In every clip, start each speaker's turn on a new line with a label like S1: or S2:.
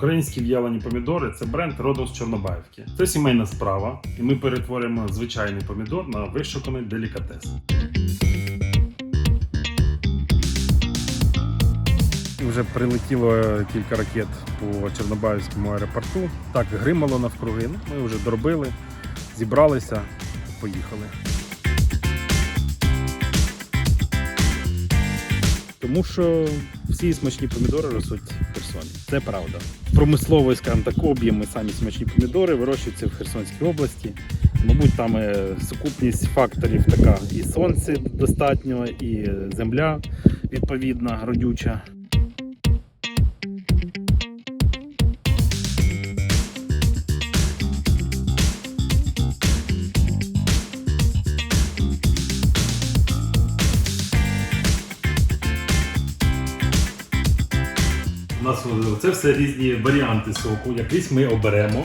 S1: Українські в'ялені помідори це бренд родом з Чорнобаївки. Це сімейна справа, і ми перетворюємо звичайний помідор на вишуканий делікатес. Вже прилетіло кілька ракет по Чорнобаївському аеропорту. Так, гримало навкруги. Ми вже доробили, зібралися, поїхали. Тому що всі смачні помідори ростуть в Херсоні. Це правда. Промисловий, скажімо так, об'єми самі смачні помідори вирощуються в Херсонській області. Мабуть, там е, сукупність факторів така: і сонце достатньо, і земля відповідна, родюча. Нас е, це все різні варіанти соку. Якийсь ми оберемо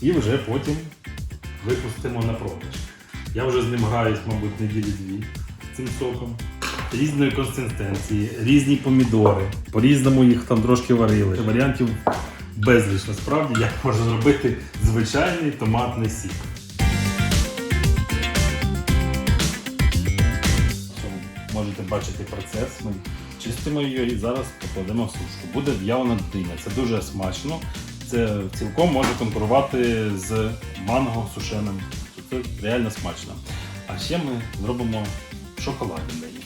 S1: і вже потім випустимо на продаж. Я вже з ним граюсь, мабуть, неділі-дві цим соком. Різної консистенції, різні помідори. По-різному їх там трошки варили. Варіантів безліч насправді, як можна зробити звичайний томатний сік. Можете бачити процес. Чистимо її і зараз покладемо в сушку. Буде в'ялена диня. Це дуже смачно. Це цілком може конкурувати з манго сушеним. Це реально смачно. А ще ми зробимо шоколадні дині.